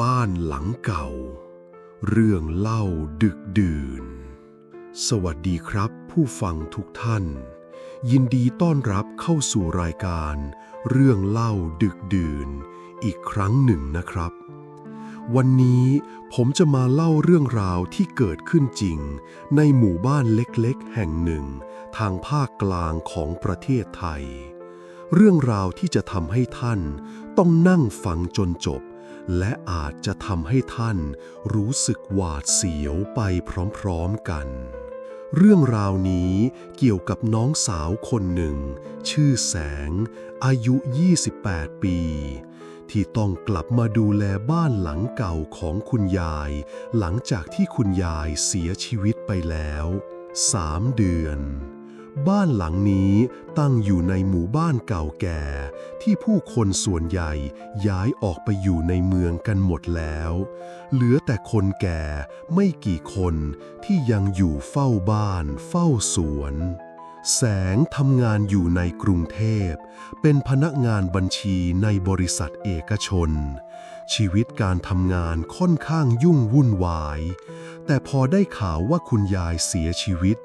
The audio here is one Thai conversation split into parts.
บ้านหลังเก่า เรื่องเล่าดึกดื่น สวัสดีครับผู้ฟังทุกท่าน ยินดีต้อนรับเข้าสู่รายการ เรื่องเล่าดึกดื่น อีกครั้งหนึ่งนะครับ วันนี้ผมจะมาเล่าเรื่องราวที่เกิดขึ้นจริง ในหมู่บ้านเล็กๆ แห่งหนึ่ง ทางภาคกลางของประเทศไทย เรื่องราวที่จะทำให้ท่านต้องนั่งฟังจนจบ และอาจจะทำให้ท่านรู้สึกหวาดเสียวไปพร้อมๆกัน เรื่องราวนี้เกี่ยวกับน้องสาวคนหนึ่ง ชื่อแสง อายุ 28 ปี ที่ต้องกลับมาดูแลบ้านหลังเก่าของคุณยาย หลังจากที่คุณยายเสียชีวิตไปแล้วสามเดือน บ้านหลังนี้ตั้งอยู่ในหมู่บ้านเก่าแก่ ที่ผู้คนส่วนใหญ่ย้ายออกไปอยู่ในเมืองกันหมดแล้ว เหลือแต่คนแก่ไม่กี่คนที่ยังอยู่เฝ้าบ้านเฝ้าสวน แสงทำงานอยู่ในกรุงเทพ เป็นพนักงานบัญชีในบริษัทเอกชน ชีวิตการทำงานค่อนข้างยุ่งวุ่นวาย แต่พอได้ข่าวว่าคุณยายเสียชีวิต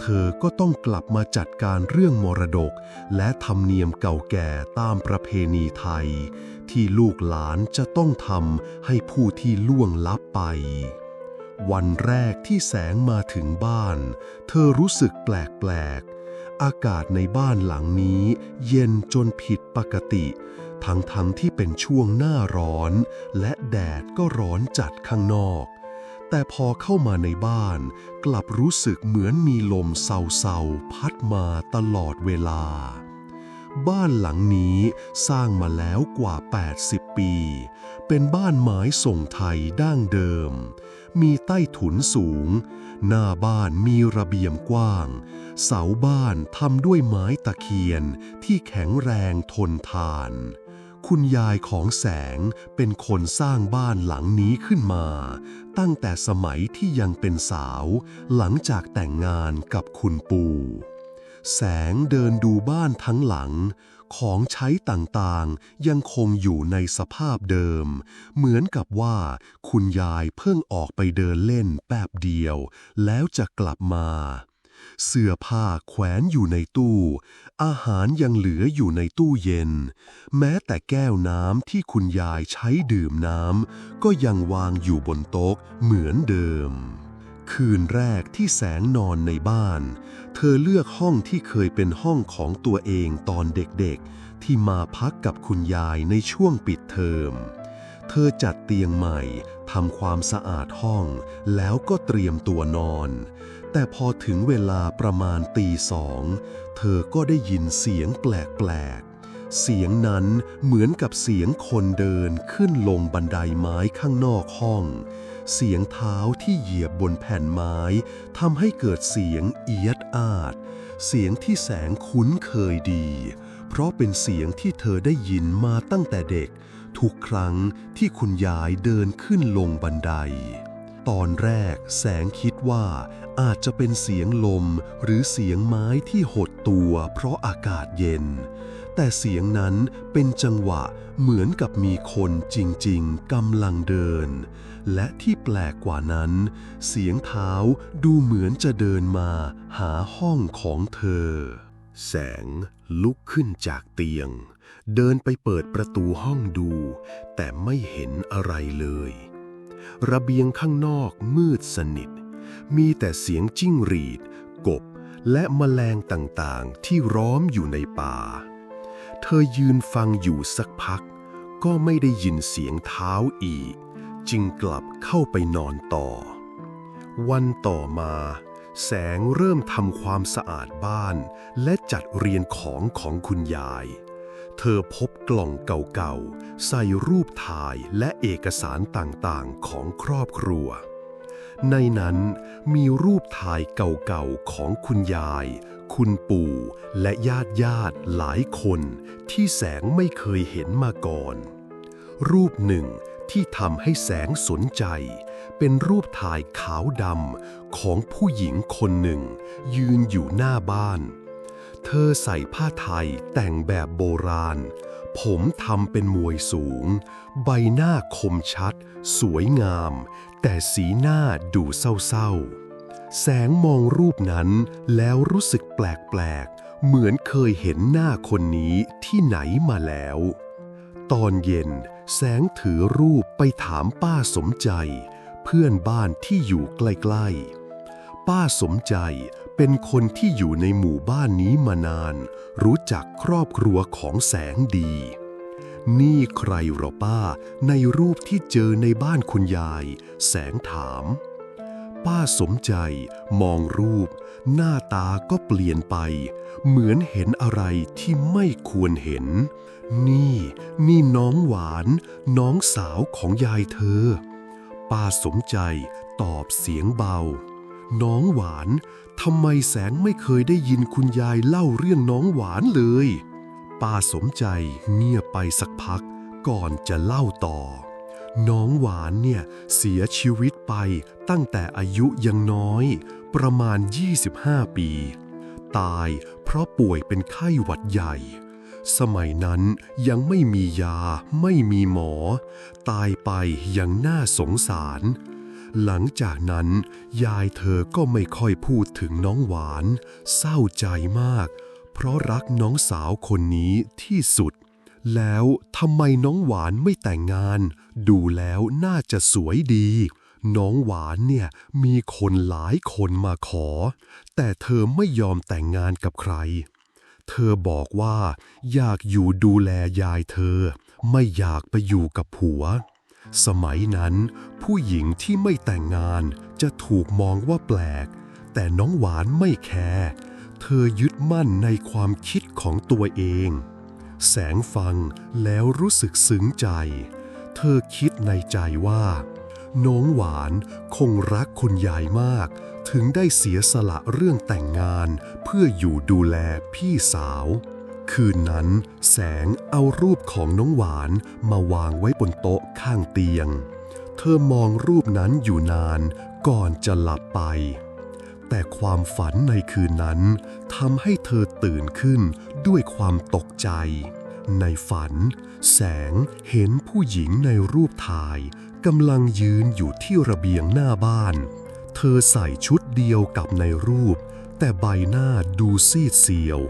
เธอก็ต้องกลับมาจัดการเรื่องมรดก และธรรมเนียมเก่าแก่ตามประเพณีไทย ที่ลูกหลานจะต้องทำให้ผู้ที่ล่วงลับไป วันแรกที่แสงมาถึงบ้าน เธอรู้สึกแปลกๆ อากาศในบ้านหลังนี้เย็นจนผิดปกติ ทั้งๆทที่เป็นช่วงหน้าร้อน และแดดก็ร้อนจัดข้างนอก แต่พอเข้ามาในบ้าน กลับรู้สึกเหมือนมีลมเศร้าๆพัดมาตลอดเวลา บ้านหลังนี้สร้างมาแล้วกว่า 80 ปี เป็นบ้านไม้ทรงไทยดั้งเดิม มีใต้ถุนสูง หน้าบ้านมีระเบียงกว้างเสาบ้านทำด้วยไม้ตะเคียนที่แข็งแรงทนทาน คุณยายของแสงเป็นคนสร้างบ้านหลังนี้ขึ้นมา ตั้งแต่สมัยที่ยังเป็นสาว หลังจากแต่งงานกับคุณปู่ แสงเดินดูบ้านทั้งหลัง ของใช้ต่างๆ ยังคงอยู่ในสภาพเดิม เหมือนกับว่าคุณยายเพิ่งออกไปเดินเล่นแป๊บเดียว แล้วจะกลับมา เสื้อผ้าแขวนอยู่ในตู้ อาหารยังเหลืออยู่ในตู้เย็น แม้แต่แก้วน้ำที่คุณยายใช้ดื่มน้ำก็ยังวางอยู่บนโต๊ะเหมือนเดิม คืนแรกที่แสงนอนในบ้าน เธอเลือกห้องที่เคยเป็นห้องของตัวเองตอนเด็กๆ ที่มาพักกับคุณยายในช่วงปิดเทอมเธอจัดเตียงใหม่ ทำความสะอาดห้อง แล้วก็เตรียมตัวนอน แต่พอถึงเวลาประมาณตีสอง เธอก็ได้ยินเสียงแปลกๆ เสียงนั้นเหมือนกับเสียงคนเดินขึ้นลงบันไดไม้ข้างนอกห้อง เสียงเท้าที่เหยียบบนแผ่นไม้ทำให้เกิดเสียงเอียดอาด เสียงที่แสงคุ้นเคยดี เพราะเป็นเสียงที่เธอได้ยินมาตั้งแต่เด็ก ทุกครั้งที่คุณยายเดินขึ้นลงบันได ตอนแรกแสงคิดว่าอาจจะเป็นเสียงลมหรือเสียงไม้ที่หดตัวเพราะอากาศเย็น แต่เสียงนั้นเป็นจังหวะเหมือนกับมีคนจริงๆกำลังเดิน และที่แปลกกว่านั้น เสียงเท้าดูเหมือนจะเดินมาหาห้องของเธอ แสงลุกขึ้นจากเตียง เดินไปเปิดประตูห้องดู แต่ไม่เห็นอะไรเลย ระเบียงข้างนอกมืดสนิท มีแต่เสียงจิ้งหรีด กบ และแมลงต่างๆ ที่ร้อมอยู่ในป่า เธอยืนฟังอยู่สักพัก ก็ไม่ได้ยินเสียงเท้าอีก จึงกลับเข้าไปนอนต่อ วันต่อมา แสงเริ่มทำความสะอาดบ้าน และจัดเรียนของของคุณยาย เธอพบกล่องเก่าๆ ใส่รูปถ่ายและเอกสารต่างๆ ของครอบครัว ในนั้นมีรูปถ่ายเก่าๆ ของคุณยาย คุณปู่ และญาติญาติหลายคนที่แสงไม่เคยเห็นมาก่อน รูปหนึ่งที่ทำให้แสงสนใจ เป็นรูปถ่ายขาวดำของผู้หญิงคนหนึ่ง ยืนอยู่หน้าบ้าน เธอใส่ผ้าไทยแต่งแบบโบราณ ผมทำเป็นมวยสูง ใบหน้าคมชัด สวยงาม แต่สีหน้าดูเศร้าๆ แสงมองรูปนั้นแล้วรู้สึกแปลกๆ เหมือนเคยเห็นหน้าคนนี้ที่ไหนมาแล้ว ตอนเย็นแสงถือรูปไปถามป้าสมใจ เพื่อนบ้านที่อยู่ใกล้ๆ ป้าสมใจ เป็นคนที่อยู่ในหมู่บ้านนี้มานาน รู้จักครอบครัวของแสงดี นี่ใครหรอป้า ในรูปที่เจอในบ้านคุณยาย แสงถาม ป้าสมใจ มองรูป หน้าตาก็เปลี่ยนไป เหมือนเห็นอะไรที่ไม่ควรเห็น นี่ นี่น้องหวาน น้องสาวของยายเธอ ป้าสมใจตอบเสียงเบา น้องหวานทำไมแสงไม่เคยได้ยินคุณยายเล่าเรื่องน้องหวานเลย ป้าสมใจเงียบไปสักพักก่อนจะเล่าต่อ น้องหวานเนี่ยเสียชีวิตไปตั้งแต่อายุยังน้อย ประมาณ 25 ปี ตายเพราะป่วยเป็นไข้หวัดใหญ่ สมัยนั้นยังไม่มียาไม่มีหมอ ตายไปอย่างน่าสงสาร หลังจากนั้น ยายเธอก็ไม่ค่อยพูดถึงน้องหวาน เศร้าใจมาก เพราะรักน้องสาวคนนี้ที่สุด แล้วทำไมน้องหวานไม่แต่งงาน ดูแล้วน่าจะสวยดี น้องหวานเนี่ยมีคนหลายคนมาขอ แต่เธอไม่ยอมแต่งงานกับใคร เธอบอกว่า อยากอยู่ดูแลยายเธอ ไม่อยากไปอยู่กับผัว สมัยนั้นผู้หญิงที่ไม่แต่งงานจะถูกมองว่าแปลก แต่น้องหวานไม่แคร์เธอยึดมั่นในความคิดของตัวเอง แสงฟังแล้วรู้สึกซึ้งใจ เธอคิดในใจว่า น้องหวานคงรักคุณยายมาก ถึงได้เสียสละเรื่องแต่งงานเพื่ออยู่ดูแลพี่สาว คืนนั้น แสงเอารูปของน้องหวานมาวางไว้บนโต๊ะข้างเตียง เธอมองรูปนั้นอยู่นานก่อนจะหลับไป แต่ความฝันในคืนนั้นทำให้เธอตื่นขึ้นด้วยความตกใจ ในฝัน แสงเห็นผู้หญิงในรูปถ่ายกำลังยืนอยู่ที่ระเบียงหน้าบ้าน เธอใส่ชุดเดียวกับในรูป แต่ใบหน้าดูซีดเซียว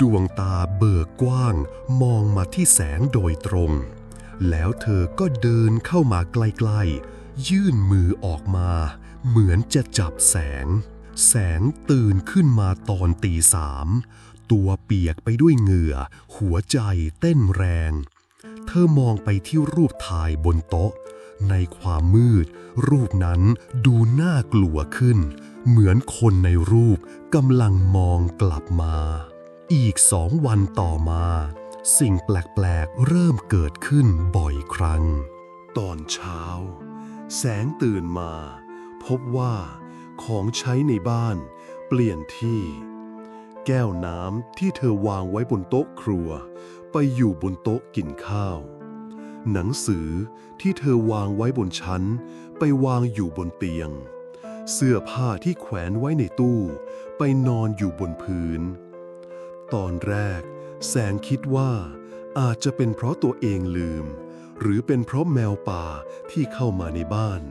ดวงตาเบิกกว้าง มองมาที่แสงโดยตรง แล้วเธอก็เดินเข้ามาใกล้ๆยื่นมือออกมา เหมือนจะจับแสง แสงตื่นขึ้นมาตอนตีสามตัวเปียกไปด้วยเหงื่อ หัวใจเต้นแรง เธอมองไปที่รูปถ่ายบนโต๊ะ ในความมืด รูปนั้นดูน่ากลัวขึ้น เหมือนคนในรูปกำลังมองกลับมา อีกสองวันต่อมา สิ่งแปลก ๆ เริ่มเกิดขึ้นบ่อยครั้ง ตอนเช้า แสงตื่นมา พบว่าของใช้ในบ้าน เปลี่ยนที่ แก้วน้ำที่เธอวางไว้บนโต๊ะครัว ไปอยู่บนโต๊ะกินข้าว หนังสือที่เธอวางไว้บนชั้น ไปวางอยู่บนเตียง เสื้อผ้าที่แขวนไว้ในตู้ ไปนอนอยู่บนพื้น ตอนแรก แสงคิดว่า อาจจะเป็นเพราะตัวเองลืม หรือเป็นเพราะแมวป่าที่เข้ามาในบ้าน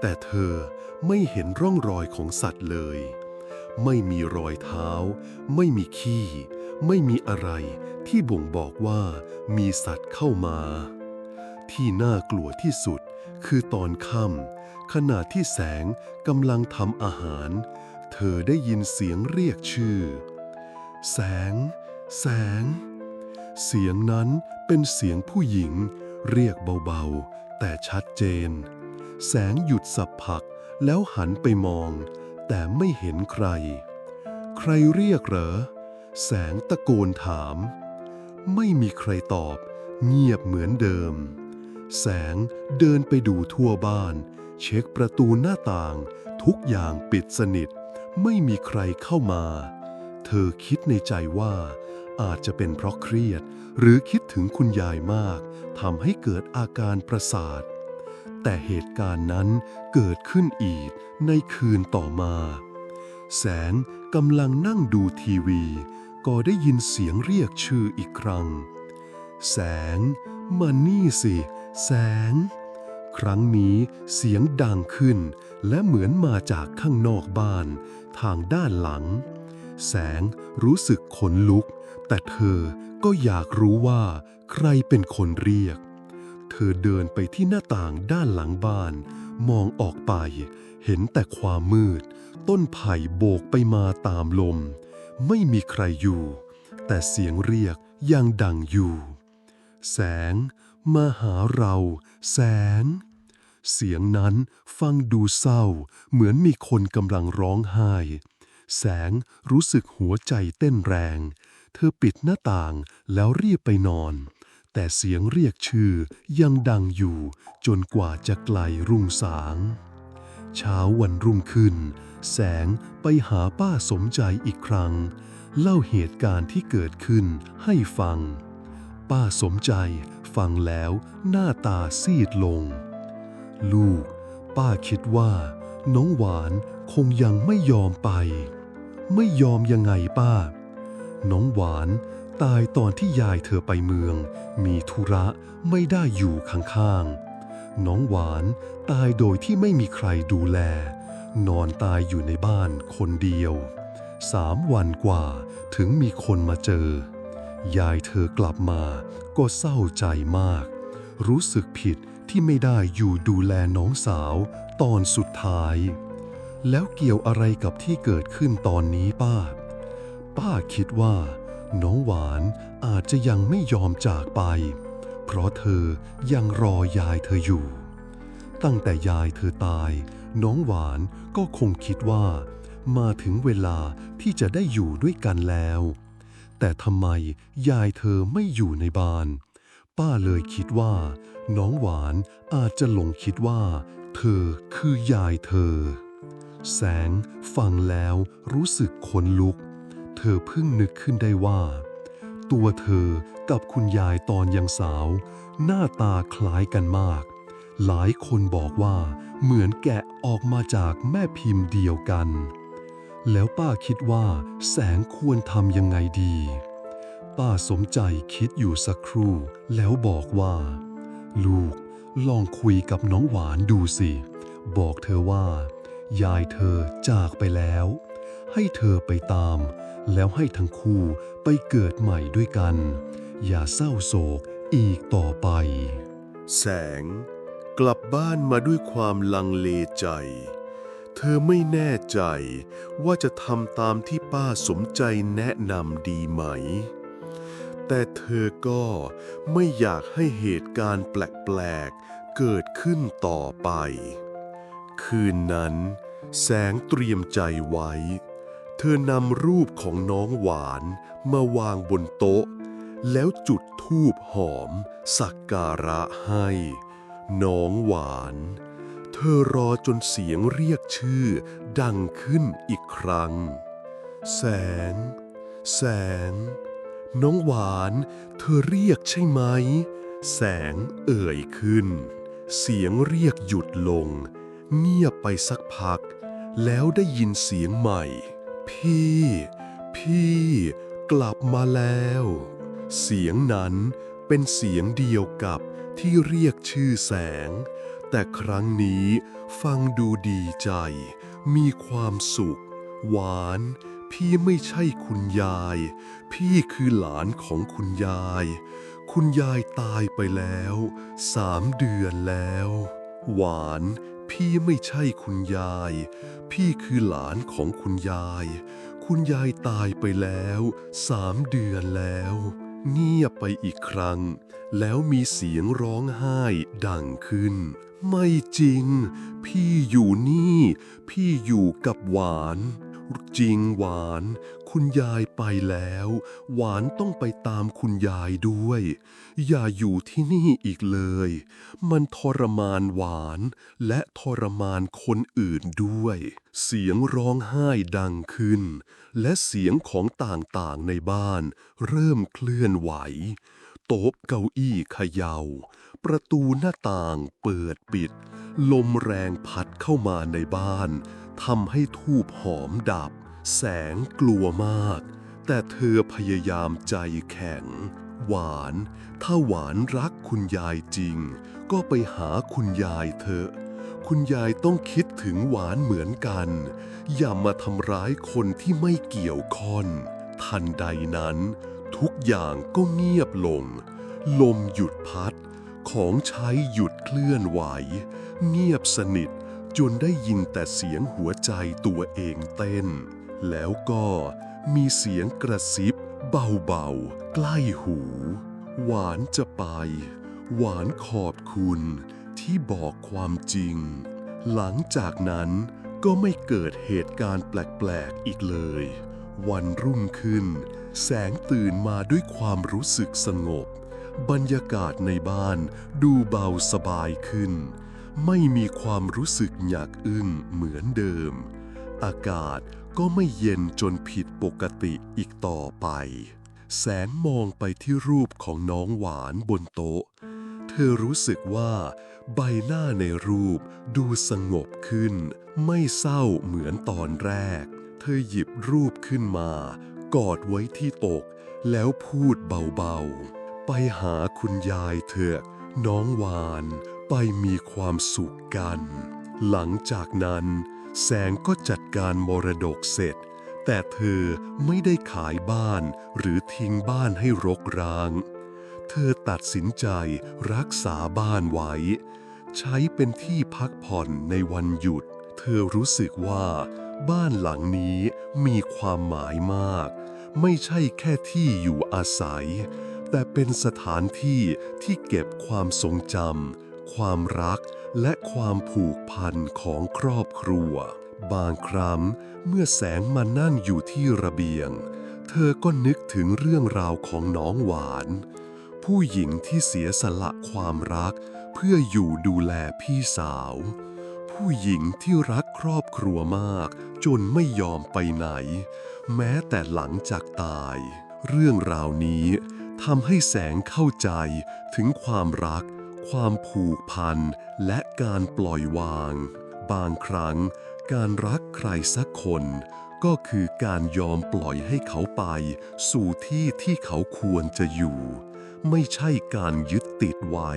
แต่เธอไม่เห็นร่องรอยของสัตว์เลย ไม่มีรอยเท้า ไม่มีขี้ ไม่มีอะไรที่บ่งบอกว่ามีสัตว์เข้ามา ที่น่ากลัวที่สุดคือตอนค่ำขณะที่แสงกำลังทำอาหาร เธอได้ยินเสียงเรียกชื่อ แสง แสง เสียงนั้นเป็นเสียงผู้หญิง เรียกเบาๆ แต่ชัดเจน แสงหยุดสับผักแล้วหันไปมอง แต่ไม่เห็นใคร ใครเรียกเหรอ แสงตะโกนถาม ไม่มีใครตอบ เงียบเหมือนเดิม แสงเดินไปดูทั่วบ้าน เช็คประตูหน้าต่าง ทุกอย่างปิดสนิท ไม่มีใครเข้ามา เธอคิดในใจว่า อาจจะเป็นเพราะเครียด หรือคิดถึงคุณยายมากทำให้เกิดอาการประสาท แต่เหตุการณ์นั้นเกิดขึ้นอีกในคืนต่อมา แสงกำลังนั่งดูทีวี ก็ได้ยินเสียงเรียกชื่ออีกครั้ง แสง มานี่สิ แสง ครั้งนี้เสียงดังขึ้น และเหมือนมาจากข้างนอกบ้าน ทางด้านหลัง แสงรู้สึกขนลุก แต่เธอก็อยากรู้ว่าใครเป็นคนเรียก เธอเดินไปที่หน้าต่างด้านหลังบ้าน มองออกไป เห็นแต่ความมืด ต้นไผ่โบกไปมาตามลม ไม่มีใครอยู่ แต่เสียงเรียกยังดังอยู่ แสงมาหาเราแสง เสียงนั้นฟังดูเศร้า เหมือนมีคนกำลังร้องไห้ แสงรู้สึกหัวใจเต้นแรง เธอปิดหน้าต่างแล้วรีบไปนอน แต่เสียงเรียกชื่อยังดังอยู่จนกว่าจะไกลรุ่งสาง เช้าวันรุ่งขึ้น แสงไปหาป้าสมใจอีกครั้ง เล่าเหตุการณ์ที่เกิดขึ้นให้ฟัง ป้าสมใจฟังแล้วหน้าตาซีดลง ลูก ป้าคิดว่า น้องหวานคงยังไม่ยอมไป ไม่ยอมยังไงป้า น้องหวานตายตอนที่ยายเธอไปเมือง มีธุระไม่ได้อยู่ข้างๆ น้องหวานตายโดยที่ไม่มีใครดูแล นอนตายอยู่ในบ้านคนเดียว สามวันกว่าถึงมีคนมาเจอ ยายเธอกลับมาก็เศร้าใจมาก รู้สึกผิดที่ไม่ได้อยู่ดูแลน้องสาวตอนสุดท้าย แล้วเกี่ยวอะไรกับที่เกิดขึ้นตอนนี้ป้า ป้าคิดว่า น้องหวานอาจจะยังไม่ยอมจากไป เพราะเธอยังรอยายเธออยู่ ตั้งแต่ยายเธอตาย น้องหวานก็คงคิดว่า มาถึงเวลาที่จะได้อยู่ด้วยกันแล้ว แต่ทำไมยายเธอไม่อยู่ในบ้าน ป้าเลยคิดว่า น้องหวานอาจจะหลงคิดว่า เธอคือยายเธอ แสงฟังแล้วรู้สึกขนลุก เธอเพิ่งนึกขึ้นได้ว่า ตัวเธอกับคุณยายตอนยังสาว หน้าตาคล้ายกันมาก หลายคนบอกว่าเหมือนแกะออกมาจากแม่พิมพ์เดียวกัน แล้วป้าคิดว่าแสงควรทำยังไงดี ป้าสมใจคิดอยู่สักครู่ แล้วบอกว่า ลูกลองคุยกับน้องหวานดูสิ บอกเธอว่า ยายเธอจากไปแล้ว ให้เธอไปตาม แล้วให้ทั้งคู่ไปเกิดใหม่ด้วยกัน อย่าเศร้าโศกอีกต่อไป แสง กลับบ้านมาด้วยความลังเลใจ เธอไม่แน่ใจว่าจะทำตามที่ป้าสมใจแนะนำดีไหม แต่เธอก็ไม่อยากให้เหตุการณ์แปลกๆเกิดขึ้นต่อไป คืนนั้น แสงเตรียมใจไว้ เธอนำรูปของน้องหวานมาวางบนโต๊ะ แล้วจุดธูปหอม สักการะให้ น้องหวาน เธอรอจนเสียงเรียกชื่อดังขึ้นอีกครั้ง แสง แสง น้องหวาน เธอเรียกใช่ไหม แสงเอ่ยขึ้นเสียงเรียกหยุดลง เงียบไปสักพัก แล้วได้ยินเสียงใหม่ พี่ พี่ กลับมาแล้ว เสียงนั้นเป็นเสียงเดียวกับที่เรียกชื่อแสง แต่ครั้งนี้ฟังดูดีใจ มีความสุข หวาน พี่ไม่ใช่คุณยาย พี่คือหลานของคุณยาย คุณยายตายไปแล้ว สามเดือนแล้ว หวาน พี่ไม่ใช่คุณยาย พี่คือหลานของคุณยาย คุณยายตายไปแล้วสามเดือนแล้ว เงียบไปอีกครั้ง แล้วมีเสียงร้องไห้ดังขึ้น ไม่จริง พี่อยู่นี่ พี่อยู่กับหวาน จริงหวาน คุณยายไปแล้ว หวานต้องไปตามคุณยายด้วย อย่าอยู่ที่นี่อีกเลย มันทรมานหวานและทรมานคนอื่นด้วย เสียงร้องไห้ดังขึ้น และเสียงของต่างๆในบ้าน เริ่มเคลื่อนไหว โต๊ะเก้าอี้เขยา่า ประตูหน้าต่างเปิดปิด ลมแรงพัดเข้ามาในบ้าน ทำให้ทูบหอมดับ แสงกลัวมาก แต่เธอพยายามใจแข็ง หวาน ถ้าหวานรักคุณยายจริง ก็ไปหาคุณยายเถอะคุณยายต้องคิดถึงหวานเหมือนกัน อย่ามาทำร้ายคนที่ไม่เกี่ยวข้องทันใดนั้น ทุกอย่างก็เงียบลง ลมหยุดพัด ของใช้หยุดเคลื่อนไหว เงียบสนิท จนได้ยินแต่เสียงหัวใจตัวเองเต้น แล้วก็มีเสียงกระซิบเบาๆ ใกล้หู หวานจะไป หวานขอบคุณที่บอกความจริง หลังจากนั้นก็ไม่เกิดเหตุการณ์แปลกๆอีกเลย วันรุ่งขึ้น แสงตื่นมาด้วยความรู้สึกสงบ บรรยากาศในบ้านดูเบาสบายขึ้น ไม่มีความรู้สึกหยักอึ้งเหมือนเดิม อากาศก็ไม่เย็นจนผิดปกติอีกต่อไป แสงมองไปที่รูปของน้องหวานบนโต๊ะ เธอรู้สึกว่า ใบหน้าในรูปดูสงบขึ้น ไม่เศร้าเหมือนตอนแรก เธอหยิบรูปขึ้นมา กอดไว้ที่อกแล้วพูดเบาๆ ไปหาคุณยายเถอะน้องหวาน ไปมีความสุขกัน หลังจากนั้น แสงก็จัดการมรดกเสร็จ แต่เธอไม่ได้ขายบ้านหรือทิ้งบ้านให้รกร้าง เธอตัดสินใจรักษาบ้านไว้ ใช้เป็นที่พักผ่อนในวันหยุด เธอรู้สึกว่า บ้านหลังนี้มีความหมายมาก ไม่ใช่แค่ที่อยู่อาศัย แต่เป็นสถานที่ที่เก็บความทรงจำ ความรักและความผูกพันของครอบครัว บางครั้งเมื่อแสงมานั่งอยู่ที่ระเบียง เธอก็นึกถึงเรื่องราวของน้องหวาน ผู้หญิงที่เสียสละความรัก เพื่ออยู่ดูแลพี่สาว ผู้หญิงที่รักครอบครัวมาก จนไม่ยอมไปไหน แม้แต่หลังจากตาย เรื่องราวนี้ทำให้แสงเข้าใจถึงความรัก ความผูกพัน และการปล่อยวาง บางครั้ง การรักใครสักคน ก็คือการยอมปล่อยให้เขาไป สู่ที่ที่เขาควรจะอยู่ ไม่ใช่การยึดติดไว้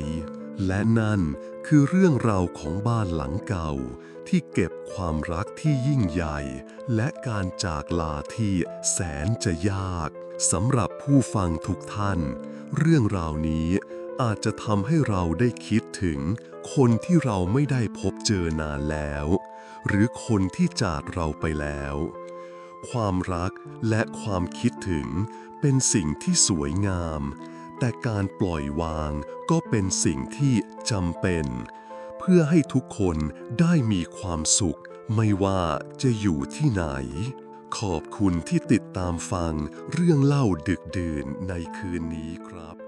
และนั่นคือเรื่องราวของบ้านหลังเก่า ที่เก็บความรักที่ยิ่งใหญ่ และการจากลาที่แสนจะยากสำหรับผู้ฟังทุกท่าน เรื่องราวนี้ อาจจะทำให้เราได้คิดถึงคนที่เราไม่ได้พบเจอนานแล้ว หรือคนที่จากเราไปแล้ว ความรักและความคิดถึงเป็นสิ่งที่สวยงาม แต่การปล่อยวางก็เป็นสิ่งที่จำเป็น เพื่อให้ทุกคนได้มีความสุข ไม่ว่าจะอยู่ที่ไหน ขอบคุณที่ติดตามฟังเรื่องเล่าดึกดื่นในคืนนี้ครับ